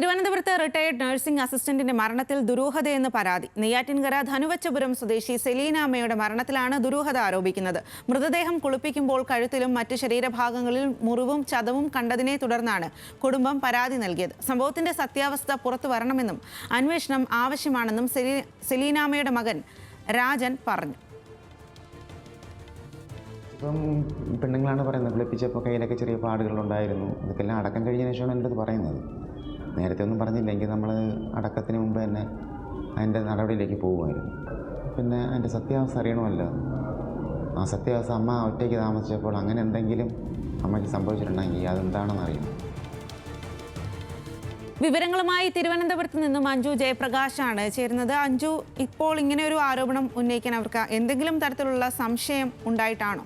തിരുവനന്തപുരത്ത് retired nursing അസിസ്റ്റന്റിന്റെ മരണത്തിൽ ദുരൂഹതയെന്ന് പരാതി. നെയ്യാറ്റിൻകര ധനുവച്ചപുരം സ്വദേശി സെലീന അമ്മയുടെ മരണത്തിലാണ് ദുരൂഹത ആരോപിക്കുന്നത്. മൃതദേഹം കുളിപ്പിക്കുമ്പോൾ കഴുത്തിലും മറ്റ് ശരീരഭാഗങ്ങളിൽ മുറിവും ചതവും കണ്ടതിനെ തുടർന്നാണ് കുടുംബം പരാതി നൽകിയത്. സംഭവത്തിന്റെ സത്യാവസ്ഥ പുറത്തു വരണമെന്നും അന്വേഷണം ആവശ്യമാണെന്നും സെലീനാമയുടെ മകൻ രാജൻ പറഞ്ഞു. ഇപ്പം പെണ്ണുങ്ങളാണ് പറയുന്നത് കുളിപ്പിച്ചപ്പോൾ കയ്യിലൊക്കെ ചെറിയ പാടുകളുണ്ടായിരുന്നു. അതൊക്കെല്ലാം അടക്കം കഴിഞ്ഞതിന് ശേഷമാണ് എന്റെ പറയുന്നത്. നേരത്തെ ഒന്നും പറഞ്ഞില്ലെങ്കിൽ നമ്മൾ അടക്കത്തിന് മുമ്പ് തന്നെ അതിന്റെ നടപടിയിലേക്ക് പോകുമായിരുന്നു. പിന്നെ അതിന്റെ സത്യാവസ്ഥ അറിയണമല്ലോ. ആ സത്യാവസ്ഥ അമ്മ ഒറ്റയ്ക്ക് താമസിച്ചപ്പോൾ അങ്ങനെ എന്തെങ്കിലും അമ്മയ്ക്ക് സംഭവിച്ചിട്ടുണ്ടെങ്കിൽ അതെന്താണെന്ന് അറിയണം വിവരങ്ങളുമായി തിരുവനന്തപുരത്ത് നിന്നും അഞ്ജു ജയപ്രകാശാണ് ചേരുന്നത്. അഞ്ജു ഇപ്പോൾ ഇങ്ങനെ ഒരു ആരോപണം ഉന്നയിക്കാൻ അവർക്ക് എന്തെങ്കിലും തരത്തിലുള്ള സംശയം ഉണ്ടായിട്ടാണോ?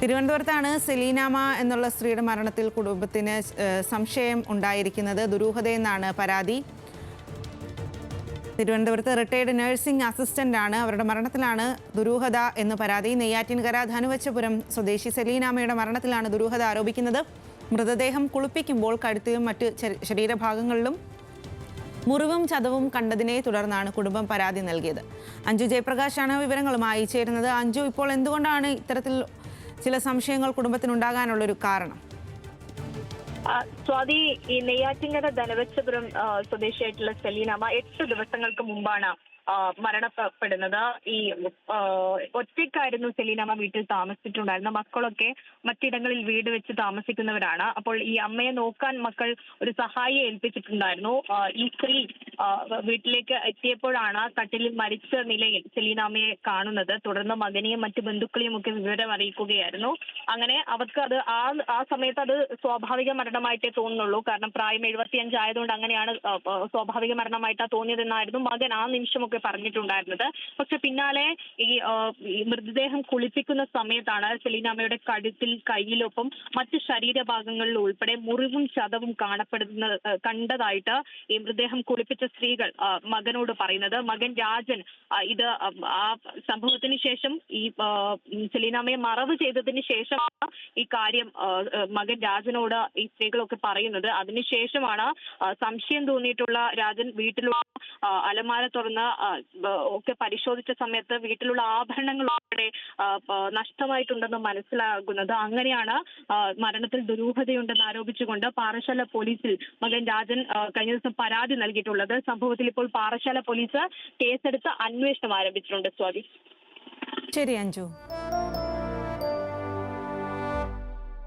തിരുവനന്തപുരത്താണ് സെലീനാമ എന്നുള്ള സ്ത്രീയുടെ മരണത്തിൽ കുടുംബത്തിന് സംശയം ഉണ്ടായിരിക്കുന്നത്. ദുരൂഹതയെന്നാണ് പരാതി. തിരുവനന്തപുരത്ത് റിട്ടയർഡ് നഴ്സിംഗ് അസിസ്റ്റന്റ് ആണ് അവരുടെ മരണത്തിലാണ് ദുരൂഹത എന്ന് പരാതി. നെയ്യാറ്റിൻകര ധനുവച്ചപുരം സ്വദേശി സെലീനാമയുടെ മരണത്തിലാണ് ദുരൂഹത ആരോപിക്കുന്നത്. മൃതദേഹം കുളിപ്പിക്കുമ്പോൾ കഴുത്തിലും മറ്റ് ശരീരഭാഗങ്ങളിലും മുറിവും ചതവും കണ്ടതിനെ തുടർന്നാണ് കുടുംബം പരാതി നൽകിയത്. അഞ്ജു ജയപ്രകാശാണ് വിവരങ്ങളുമായി ചേരുന്നത്. അഞ്ജു ഇപ്പോൾ എന്തുകൊണ്ടാണ് ഇത്തരത്തിൽ ചില സംശയങ്ങൾ കുടുംബത്തിനുണ്ടാകാനുള്ളൊരു കാരണം. സ്വാതി ഈ നെയ്യാറ്റിങ്കര ധനവച്ചപുരം സ്വദേശിയായിട്ടുള്ള സെലീനമ്മ എട്ട് ദിവസങ്ങൾക്ക് മുമ്പാണ് മരണപ്പെടുന്നത്. ഈ ഒറ്റയ്ക്കായിരുന്നു സെലീനമ്മ വീട്ടിൽ താമസിച്ചിട്ടുണ്ടായിരുന്നു മക്കളൊക്കെ മറ്റിടങ്ങളിൽ വീട് വെച്ച് താമസിക്കുന്നവരാണ്. അപ്പോൾ ഈ അമ്മയെ നോക്കാൻ മക്കൾ ഒരു സഹായിയെ ഏൽപ്പിച്ചിട്ടുണ്ടായിരുന്നു. ഈ സ്ത്രീ വീട്ടിലേക്ക് എത്തിയപ്പോഴാണ് കട്ടിലിൽ മരിച്ച നിലയിൽ സെലീനാമ്മയെ കാണുന്നത്. തുടർന്ന് മകനെയും മറ്റു ബന്ധുക്കളെയും ഒക്കെ വിവരം അറിയിക്കുകയായിരുന്നു. അങ്ങനെ അവർക്ക് അത് ആ ആ സമയത്ത് അത് സ്വാഭാവിക മരണമായിട്ടേ തോന്നുന്നുള്ളൂ. കാരണം പ്രായം എഴുപത്തിയഞ്ചായതുകൊണ്ട് അങ്ങനെയാണ് സ്വാഭാവിക മരണമായിട്ടാ തോന്നിയതെന്നായിരുന്നു മകൻ ആ നിമിഷമൊക്കെ പറഞ്ഞിട്ടുണ്ടായിരുന്നത്. പക്ഷെ പിന്നാലെ ഈ മൃതദേഹം കുളിപ്പിക്കുന്ന സമയത്താണ് സെലീനാമയുടെ കഴുത്തിൽ കയ്യിലൊപ്പം മറ്റ് ശരീരഭാഗങ്ങളിൽ ഉൾപ്പെടെ മുറിവും ചതവും കാണപ്പെടുന്ന കണ്ടതായിട്ട് ഈ മൃതദേഹം കുളിപ്പിച്ച സ്ത്രീകൾ മകനോട് പറയുന്നത്. മകൻ രാജൻ ഇത് ആ, സംഭവത്തിന് ശേഷം ഈ സെലീനാമയെ മറവ് ചെയ്തതിന് ശേഷമാണ് ഈ കാര്യം മകൻ രാജനോട് ഈ സ്ത്രീകളൊക്കെ പറയുന്നത്. അതിനുശേഷമാണ് സംശയം തോന്നിയിട്ടുള്ള രാജൻ വീട്ടിലുള്ള അലമാര തുറന്ന് ഒക്കെ പരിശോധിച്ച സമയത്ത് വീട്ടിലുള്ള ആഭരണങ്ങൾ ഉൾപ്പെടെ നഷ്ടമായിട്ടുണ്ടെന്ന് മനസ്സിലാകുന്നത്. അങ്ങനെയാണ് മരണത്തിൽ ദുരൂഹതയുണ്ടെന്ന് ആരോപിച്ചുകൊണ്ട് പാറശാല പോലീസിൽ മകൻ രാജൻ കഴിഞ്ഞ ദിവസം പരാതി നൽകിയിട്ടുള്ളത്. സംഭവത്തിൽ ഇപ്പോൾ പാറശാല പോലീസ് കേസെടുത്ത് അന്വേഷണം ആരംഭിച്ചിട്ടുണ്ട് സ്വാതി. ശരി അഞ്ജു.